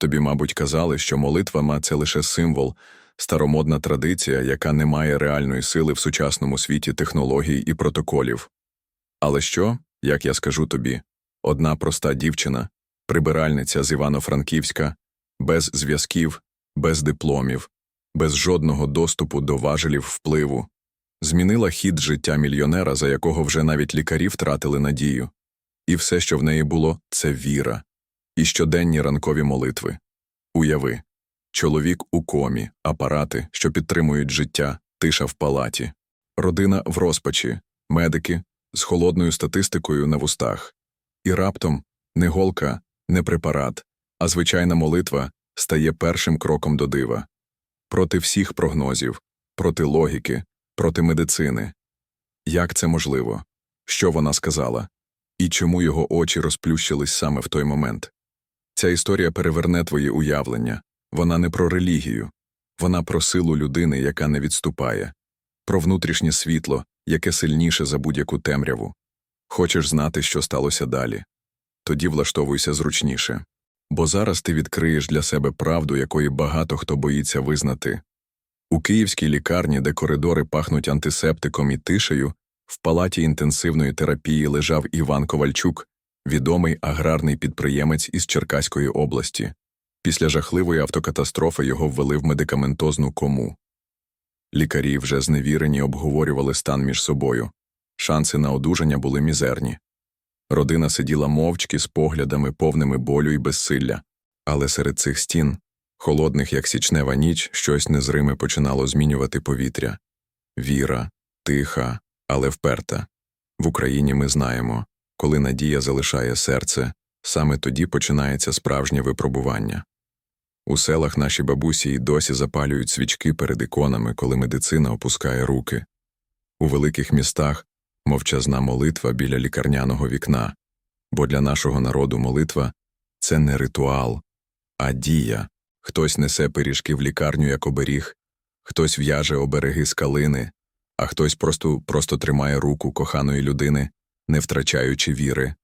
Тобі, мабуть, казали, що молитва це лише символ, старомодна традиція, яка не має реальної сили в сучасному світі технологій і протоколів. Але що, як я скажу тобі, одна проста дівчина, прибиральниця з Івано-Франківська, без зв'язків, без дипломів, без жодного доступу до важелів впливу, змінила хід життя мільйонера, за якого вже навіть лікарі втратили надію. І все, що в неї було, це віра і щоденні ранкові молитви. Уяви чоловік у комі, апарати, що підтримують життя, тиша в палаті, родина в розпачі, медики з холодною статистикою на вустах. І раптом не голка, не препарат, а звичайна молитва стає першим кроком до дива. Проти всіх прогнозів, проти логіки, проти медицини. Як це можливо? Що вона сказала? І чому його очі розплющились саме в той момент? Ця історія переверне твої уявлення. Вона не про релігію, вона про силу людини, яка не відступає, про внутрішнє світло, яке сильніше за будь-яку темряву. Хочеш знати, що сталося далі? Тоді влаштовуйся зручніше. Бо зараз ти відкриєш для себе правду, якої багато хто боїться визнати. У київській лікарні, де коридори пахнуть антисептиком і тишею, в палаті інтенсивної терапії лежав Іван Ковальчук, відомий аграрний підприємець із Черкаської області. Після жахливої автокатастрофи його ввели в медикаментозну кому. Лікарі вже зневірені обговорювали стан між собою. Шанси на одужання були мізерні. Родина сиділа мовчки з поглядами, повними болю і безсилля, але серед цих стін, холодних, як січнева ніч, щось незриме починало змінювати повітря. Віра, тиха, але вперта. В Україні ми знаємо, коли надія залишає серце, саме тоді починається справжнє випробування. У селах наші бабусі й досі запалюють свічки перед іконами, коли медицина опускає руки. У великих містах мовчазна молитва біля лікарняного вікна, бо для нашого народу молитва це не ритуал, а дія. Хтось несе пиріжки в лікарню як оберіг, хтось в'яже обереги з калини, а хтось просто, просто тримає руку коханої людини, не втрачаючи віри.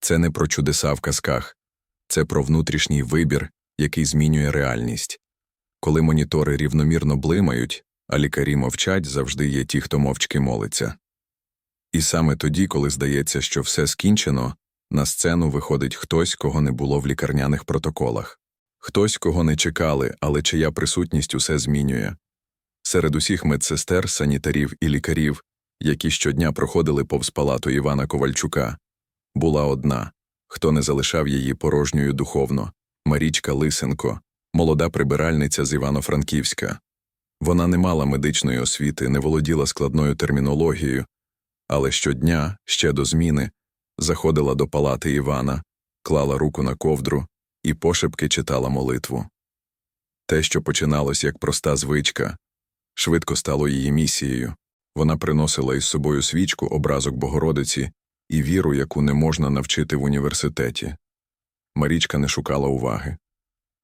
Це не про чудеса в казках, це про внутрішній вибір, який змінює реальність. Коли монітори рівномірно блимають, а лікарі мовчать, завжди є ті, хто мовчки молиться. І саме тоді, коли здається, що все скінчено, на сцену виходить хтось, кого не було в лікарняних протоколах, хтось, кого не чекали, але чия присутність усе змінює. Серед усіх медсестер, санітарів і лікарів, які щодня проходили повз палату Івана Ковальчука, була одна, хто не залишав її порожньою духовно Марічка Лисенко, молода прибиральниця з Івано-Франківська. Вона не мала медичної освіти, не володіла складною термінологією, але щодня, ще до зміни, заходила до палати Івана, клала руку на ковдру і пошепки читала молитву. Те, що починалось як проста звичка, швидко стало її місією. Вона приносила із собою свічку, образок Богородиці і віру, яку не можна навчити в університеті. Марічка не шукала уваги.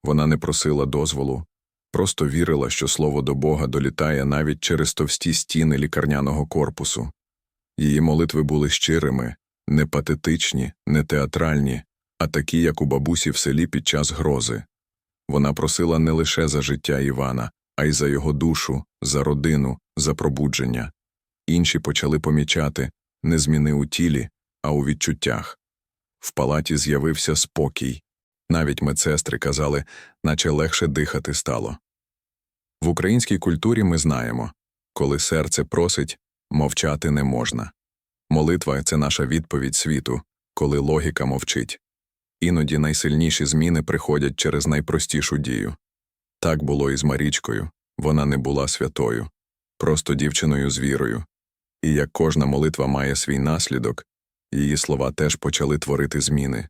Вона не просила дозволу, просто вірила, що слово до Бога долітає навіть через товсті стіни лікарняного корпусу. Її молитви були щирими, не патетичні, не театральні, а такі, як у бабусі в селі під час грози. Вона просила не лише за життя Івана, а й за його душу, за родину, за пробудження. Інші почали помічати не зміни у тілі, а у відчуттях. В палаті з'явився спокій. Навіть медсестри казали, наче легше дихати стало. В українській культурі ми знаємо коли серце просить, мовчати не можна. Молитва це наша відповідь світу, коли логіка мовчить. Іноді найсильніші зміни приходять через найпростішу дію. Так було і з Марічкою вона не була святою, просто дівчиною з вірою. І як кожна молитва має свій наслідок, її слова теж почали творити зміни.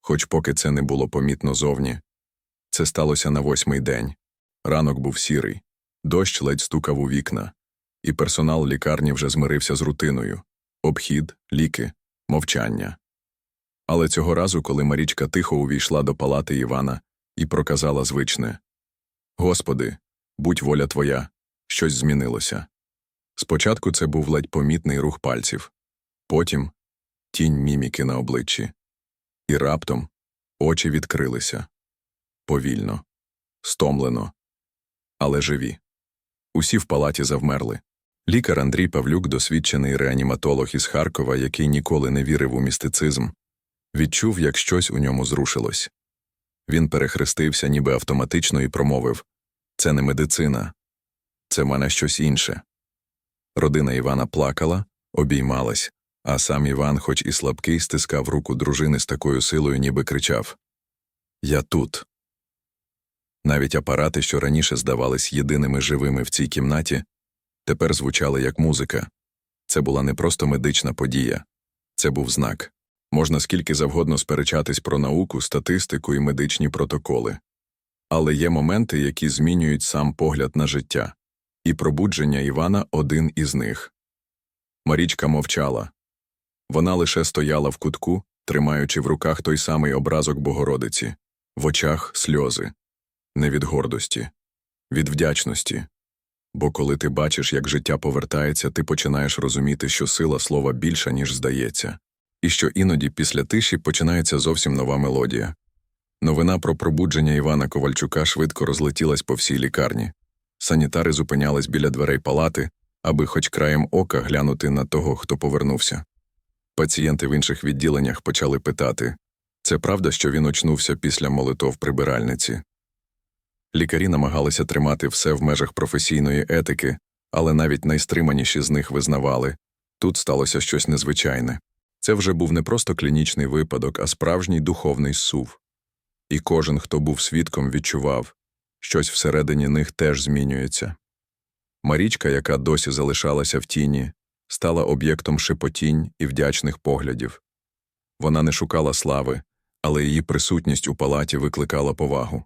Хоч поки це не було помітно зовні. Це сталося на восьмий день. Ранок був сірий, дощ ледь стукав у вікна, і персонал лікарні вже змирився з рутиною обхід, ліки, мовчання. Але цього разу, коли Марічка тихо увійшла до палати Івана і проказала звичне Господи, будь воля Твоя, щось змінилося. Спочатку це був ледь помітний рух пальців, потім тінь міміки на обличчі, і раптом очі відкрилися. повільно, стомлено, але живі. Усі в палаті завмерли. Лікар Андрій Павлюк, досвідчений реаніматолог із Харкова, який ніколи не вірив у містицизм, відчув, як щось у ньому зрушилось. Він перехрестився, ніби автоматично, і промовив Це не медицина, це в мене щось інше. Родина Івана плакала, обіймалась, а сам Іван, хоч і слабкий, стискав руку дружини з такою силою, ніби кричав Я тут. Навіть апарати, що раніше здавались єдиними живими в цій кімнаті, тепер звучали як музика. Це була не просто медична подія, це був знак. Можна скільки завгодно сперечатись про науку, статистику і медичні протоколи. Але є моменти, які змінюють сам погляд на життя, і пробудження Івана один із них. Марічка мовчала. Вона лише стояла в кутку, тримаючи в руках той самий образок Богородиці, в очах сльози, не від гордості, від вдячності. Бо коли ти бачиш, як життя повертається, ти починаєш розуміти, що сила слова більша, ніж здається, і що іноді після тиші починається зовсім нова мелодія. Новина про пробудження Івана Ковальчука швидко розлетілась по всій лікарні. Санітари зупинялись біля дверей палати, аби хоч краєм ока глянути на того, хто повернувся. Пацієнти в інших відділеннях почали питати це правда, що він очнувся після молитов прибиральниці? Лікарі намагалися тримати все в межах професійної етики, але навіть найстриманіші з них визнавали тут сталося щось незвичайне. Це вже був не просто клінічний випадок, а справжній духовний сув. І кожен, хто був свідком, відчував щось всередині них теж змінюється. Марічка, яка досі залишалася в тіні, стала об'єктом шепотінь і вдячних поглядів. Вона не шукала слави, але її присутність у палаті викликала повагу.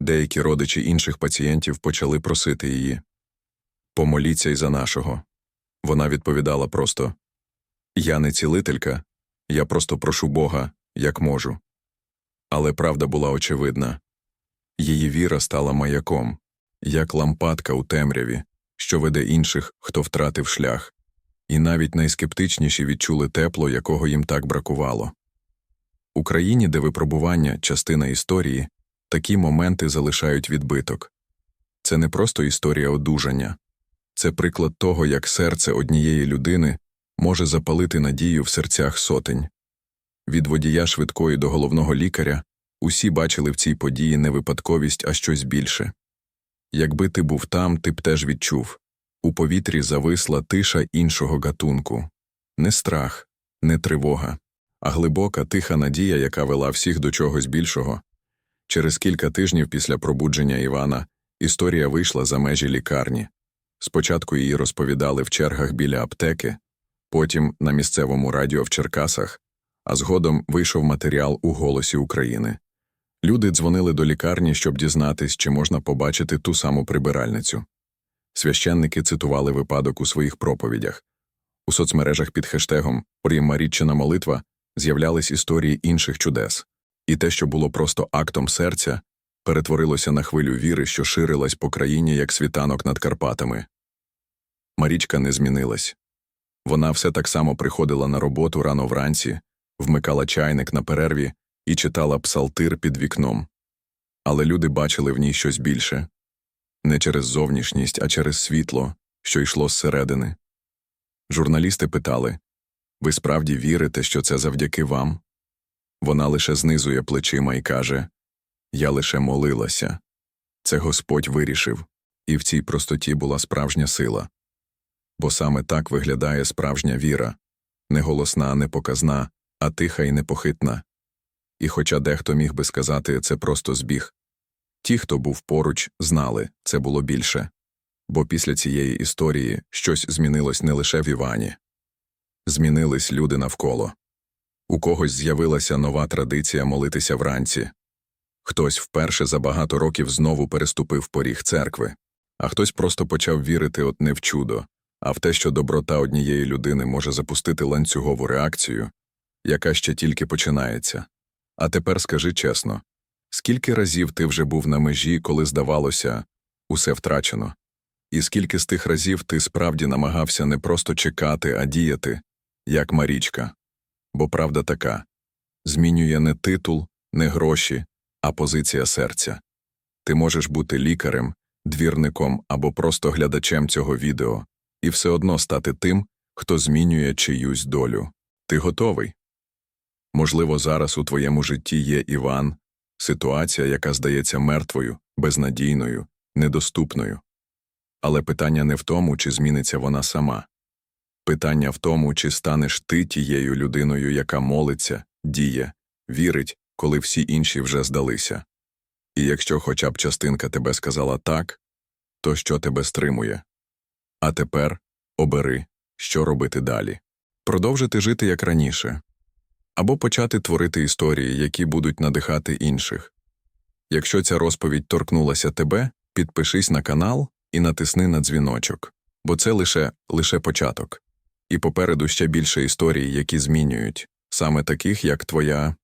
Деякі родичі інших пацієнтів почали просити її помоліться й за нашого. Вона відповідала просто Я не цілителька, я просто прошу Бога, як можу. Але правда була очевидна її віра стала маяком, як лампадка у темряві, що веде інших, хто втратив шлях, і навіть найскептичніші відчули тепло, якого їм так бракувало. У країні, де випробування частина історії, такі моменти залишають відбиток. Це не просто історія одужання, це приклад того, як серце однієї людини може запалити надію в серцях сотень. Від водія швидкої до головного лікаря усі бачили в цій події не випадковість, а щось більше. Якби ти був там, ти б теж відчув у повітрі зависла тиша іншого гатунку не страх, не тривога, а глибока тиха надія, яка вела всіх до чогось більшого. Через кілька тижнів після пробудження Івана історія вийшла за межі лікарні. Спочатку її розповідали в чергах біля аптеки, потім на місцевому радіо в Черкасах, а згодом вийшов матеріал у Голосі України. Люди дзвонили до лікарні, щоб дізнатись, чи можна побачити ту саму прибиральницю. Священники цитували випадок у своїх проповідях. У соцмережах під хештегом «Маріччина молитва з'являлись історії інших чудес, і те, що було просто актом серця, перетворилося на хвилю віри, що ширилась по країні, як світанок над Карпатами. Марічка не змінилась. Вона все так само приходила на роботу рано вранці, вмикала чайник на перерві і читала псалтир під вікном. Але люди бачили в ній щось більше не через зовнішність, а через світло, що йшло зсередини. Журналісти питали ви справді вірите, що це завдяки вам? Вона лише знизує плечима і каже Я лише молилася. Це Господь вирішив, і в цій простоті була справжня сила. Бо саме так виглядає справжня віра не голосна, не показна, а тиха і непохитна. І хоча дехто міг би сказати, це просто збіг, ті, хто був поруч, знали це було більше. Бо після цієї історії щось змінилось не лише в Івані. Змінились люди навколо. У когось з'явилася нова традиція молитися вранці. Хтось вперше за багато років знову переступив поріг церкви, а хтось просто почав вірити от не в чудо, а в те, що доброта однієї людини може запустити ланцюгову реакцію, яка ще тільки починається. А тепер скажи чесно скільки разів ти вже був на межі, коли здавалося, усе втрачено, і скільки з тих разів ти справді намагався не просто чекати, а діяти, як Марічка. Бо правда така змінює не титул, не гроші, а позиція серця. Ти можеш бути лікарем, двірником або просто глядачем цього відео, і все одно стати тим, хто змінює чиюсь долю. Ти готовий? Можливо, зараз у твоєму житті є Іван, ситуація, яка здається мертвою, безнадійною, недоступною. Але питання не в тому, чи зміниться вона сама. Питання в тому, чи станеш ти тією людиною, яка молиться, діє, вірить, коли всі інші вже здалися. І якщо хоча б частинка тебе сказала так, то що тебе стримує? А тепер обери, що робити далі. Продовжити жити як раніше. Або почати творити історії, які будуть надихати інших. Якщо ця розповідь торкнулася тебе, підпишись на канал і натисни на дзвіночок, бо це лише, лише початок. І попереду ще більше історій, які змінюють, саме таких, як твоя